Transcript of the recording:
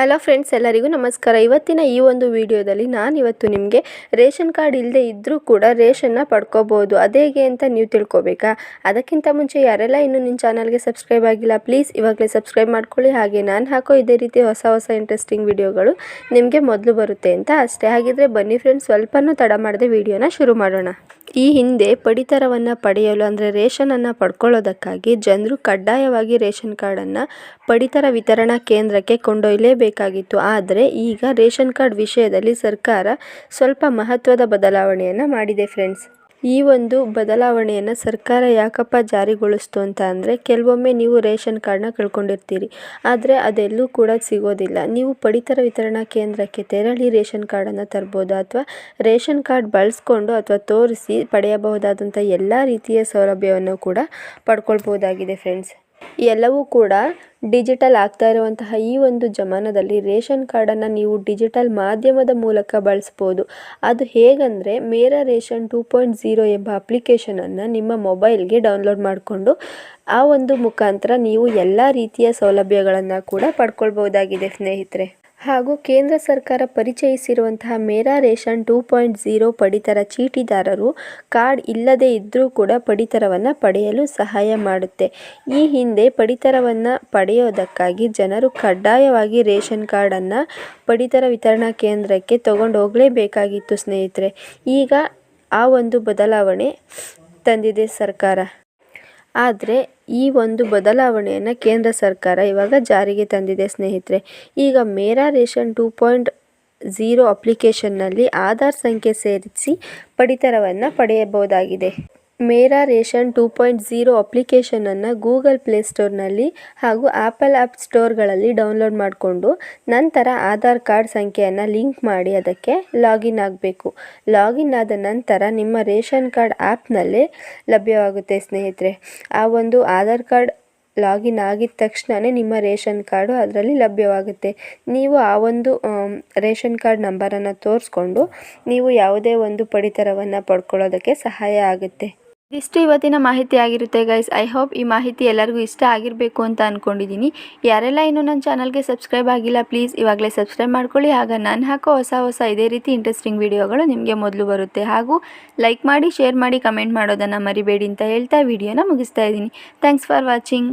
Hello friends ಎಲ್ಲರಿಗೂ ನಮಸ್ಕಾರ. ಇವತ್ತಿನ ಈ ಒಂದು ವಿಡಿಯೋದಲ್ಲಿ ನಾನು ಇವತ್ತು ನಿಮಗೆ ರೇಷನ್ ಕಾರ್ಡ್ ಇಲ್ಲದೆ ಇದ್ದರೂ ಕೂಡ ರೇಷನ್ನ ಪಡ್ಕೋಬೋದು. ಅದೇಗೆ ಅಂತ ನೀವು ತಿಳ್ಕೊಬೇಕಾ? ಅದಕ್ಕಿಂತ ಮುಂಚೆ ಯಾರೆಲ್ಲ ಇನ್ನೂ ನಿನ್ನ ಚಾನಲ್ಗೆ ಸಬ್ಸ್ಕ್ರೈಬ್ ಆಗಿಲ್ಲ, ಪ್ಲೀಸ್ ಇವಾಗಲೇ ಸಬ್ಸ್ಕ್ರೈಬ್ ಮಾಡ್ಕೊಳ್ಳಿ. ಹಾಗೆ ನಾನು ಹಾಕೋ ಇದೇ ರೀತಿ ಹೊಸ ಹೊಸ ಇಂಟ್ರೆಸ್ಟಿಂಗ್ ವಿಡಿಯೋಗಳು ನಿಮಗೆ ಮೊದಲು ಬರುತ್ತೆ ಅಂತ ಅಷ್ಟೇ. ಹಾಗಿದ್ರೆ ಬನ್ನಿ ಫ್ರೆಂಡ್ಸ್ ಸ್ವಲ್ಪನೂ ತಡ ಮಾಡದೆ ವಿಡಿಯೋನ ಶುರು ಮಾಡೋಣ. ಈ ಹಿಂದೆ ಪಡಿತರವನ್ನು ಪಡೆಯಲು ಅಂದರೆ ರೇಷನನ್ನು ಪಡ್ಕೊಳ್ಳೋದಕ್ಕಾಗಿ ಜನರು ಕಡ್ಡಾಯವಾಗಿ ರೇಷನ್ ಕಾರ್ಡನ್ನು ಪಡಿತರ ವಿತರಣಾ ಕೇಂದ್ರಕ್ಕೆ ಕೊಂಡೊಯ್ಯಲೇಬೇಕಾಗಿತ್ತು ಆದರೆ ಈಗ ರೇಷನ್ ಕಾರ್ಡ್ ವಿಷಯದಲ್ಲಿ ಸರ್ಕಾರ ಸ್ವಲ್ಪ ಮಹತ್ವದ ಬದಲಾವಣೆಯನ್ನು ಮಾಡಿದೆ ಫ್ರೆಂಡ್ಸ್. ಈ ಒಂದು ಬದಲಾವಣೆಯನ್ನು ಸರ್ಕಾರ ಯಾಕಪ್ಪ ಜಾರಿಗೊಳಿಸ್ತು ಅಂತ ಅಂದರೆ ಕೆಲವೊಮ್ಮೆ ನೀವು ರೇಷನ್ ಕಾರ್ಡ್ನ ಕಳ್ಕೊಂಡಿರ್ತೀರಿ. ಆದರೆ ಅದೆಲ್ಲೂ ಕೂಡ ಸಿಗೋದಿಲ್ಲ. ನೀವು ಪಡಿತರ ವಿತರಣಾ ಕೇಂದ್ರಕ್ಕೆ ತೆರಳಿ ರೇಷನ್ ಕಾರ್ಡನ್ನು ತರ್ಬೋದು ಅಥವಾ ರೇಷನ್ ಕಾರ್ಡ್ ಬಳಸ್ಕೊಂಡು ಅಥವಾ ತೋರಿಸಿ ಪಡೆಯಬಹುದಾದಂಥ ಎಲ್ಲ ರೀತಿಯ ಸೌಲಭ್ಯವನ್ನು ಕೂಡ ಪಡ್ಕೊಳ್ಬೋದಾಗಿದೆ ಫ್ರೆಂಡ್ಸ್. ಎಲ್ಲವೂ ಕೂಡ ಡಿಜಿಟಲ್ ಆಗ್ತಾ ಇರುವಂತಹ ಈ ಒಂದು ಜಮಾನದಲ್ಲಿ ರೇಷನ್ ಕಾರ್ಡನ್ನು ನೀವು ಡಿಜಿಟಲ್ ಮಾಧ್ಯಮದ ಮೂಲಕ ಬಳಸ್ಬೋದು. ಅದು ಹೇಗಂದರೆ Mera ration two point zero ಎಂಬ ಅಪ್ಲಿಕೇಶನನ್ನು ನಿಮ್ಮ ಮೊಬೈಲ್ಗೆ ಡೌನ್ಲೋಡ್ ಮಾಡಿಕೊಂಡು ಆ ಒಂದು ಮುಖಾಂತರ ನೀವು ಎಲ್ಲ ರೀತಿಯ ಸೌಲಭ್ಯಗಳನ್ನು ಕೂಡ ಪಡ್ಕೊಳ್ಬೋದಾಗಿದೆ ಸ್ನೇಹಿತರೆ. ಹಾಗೂ ಕೇಂದ್ರ ಸರ್ಕಾರ ಪರಿಚಯಿಸಿರುವಂತಹ Mera ration two point zero ಪಡಿತರ ಚೀಟಿದಾರರು ಕಾರ್ಡ್ ಇಲ್ಲದೇ ಇದ್ದರೂ ಕೂಡ ಪಡಿತರವನ್ನು ಪಡೆಯಲು ಸಹಾಯ ಮಾಡುತ್ತೆ. ಈ ಹಿಂದೆ ಪಡಿತರವನ್ನು ಪಡೆಯೋದಕ್ಕಾಗಿ ಜನರು ಕಡ್ಡಾಯವಾಗಿ ರೇಷನ್ ಕಾರ್ಡನ್ನು ಪಡಿತರ ವಿತರಣಾ ಕೇಂದ್ರಕ್ಕೆ ತಗೊಂಡು ಹೋಗಲೇಬೇಕಾಗಿತ್ತು ಸ್ನೇಹಿತರೆ. ಈಗ ಆ ಒಂದು ಬದಲಾವಣೆ ತಂದಿದೆ ಸರ್ಕಾರ. ಆದರೆ ಈ ಒಂದು ಬದಲಾವಣೆಯನ್ನು ಕೇಂದ್ರ ಸರ್ಕಾರ ಇವಾಗ ಜಾರಿಗೆ ತಂದಿದೆ, ಸ್ನೇಹಿತರೆ. ಈಗ Mera ration two point zero ಅಪ್ಲಿಕೇಶನ್ನಲ್ಲಿ ಆಧಾರ್ ಸಂಖ್ಯೆ ಸೇರಿಸಿ ಪಡಿತರವನ್ನು ಪಡೆಯಬಹುದಾಗಿದೆ. Mera ration two point zero ಅಪ್ಲಿಕೇಶನನ್ನು Google play ಸ್ಟೋರ್ನಲ್ಲಿ ಹಾಗೂ ಆ್ಯಪಲ್ ಆ್ಯಪ್ ಸ್ಟೋರ್ಗಳಲ್ಲಿ ಡೌನ್ಲೋಡ್ ಮಾಡಿಕೊಂಡು ನಂತರ ಆಧಾರ್ ಕಾರ್ಡ್ ಸಂಖ್ಯೆಯನ್ನು ಲಿಂಕ್ ಮಾಡಿ ಅದಕ್ಕೆ ಲಾಗಿನ್ ಆಗಬೇಕು. ಲಾಗಿನ್ ಆದ ನಂತರ ನಿಮ್ಮ ರೇಷನ್ ಕಾರ್ಡ್ ಆ್ಯಪ್ನಲ್ಲೇ ಲಭ್ಯವಾಗುತ್ತೆ ಸ್ನೇಹಿತರೆ. ಆ ಒಂದು ಆಧಾರ್ ಕಾರ್ಡ್ ಲಾಗಿನ್ ಆಗಿದ ತಕ್ಷಣವೇ ನಿಮ್ಮ ರೇಷನ್ ಕಾರ್ಡು ಅದರಲ್ಲಿ ಲಭ್ಯವಾಗುತ್ತೆ. ನೀವು ಆ ಒಂದು ರೇಷನ್ ಕಾರ್ಡ್ ನಂಬರನ್ನು ತೋರಿಸ್ಕೊಂಡು ನೀವು ಯಾವುದೇ ಒಂದು ಪಡಿತರವನ್ನು ಪಡ್ಕೊಳ್ಳೋದಕ್ಕೆ ಸಹಾಯ ಆಗುತ್ತೆ. ಇದಿಷ್ಟು ಇವತ್ತಿನ ಮಾಹಿತಿ ಆಗಿರುತ್ತೆ ಗೈಸ್ ಐ ಹೋಪ್ ಈ ಮಾಹಿತಿ ಎಲ್ಲರಿಗೂ ಇಷ್ಟ ಆಗಿರಬೇಕು ಅಂತ ಅಂದ್ಕೊಂಡಿದ್ದೀನಿ ಯಾರೆಲ್ಲ ಇನ್ನೂ ನನ್ನ ಚಾನಲ್ಗೆ ಸಬ್ಸ್ಕ್ರೈಬ್ ಆಗಿಲ್ಲ ಪ್ಲೀಸ್ ಇವಾಗಲೇ ಸಬ್ಸ್ಕ್ರೈಬ್ ಮಾಡ್ಕೊಳ್ಳಿ. ಆಗ ನಾನು ಹಾಕೋ ಹೊಸ ಹೊಸ ಇದೇ ರೀತಿ ಇಂಟ್ರೆಸ್ಟಿಂಗ್ ವಿಡಿಯೋಗಳು ನಿಮಗೆ ಮೊದಲು ಬರುತ್ತೆ. ಹಾಗೂ ಲೈಕ್ ಮಾಡಿ ಶೇರ್ ಮಾಡಿ ಕಮೆಂಟ್ ಮಾಡೋದನ್ನು ಮರಿಬೇಡಿ ಅಂತ ಹೇಳ್ತಾ ವಿಡಿಯೋನ ಮುಗಿಸ್ತಾ ಇದ್ದೀನಿ ಥ್ಯಾಂಕ್ಸ್ ಫಾರ್ ವಾಚಿಂಗ್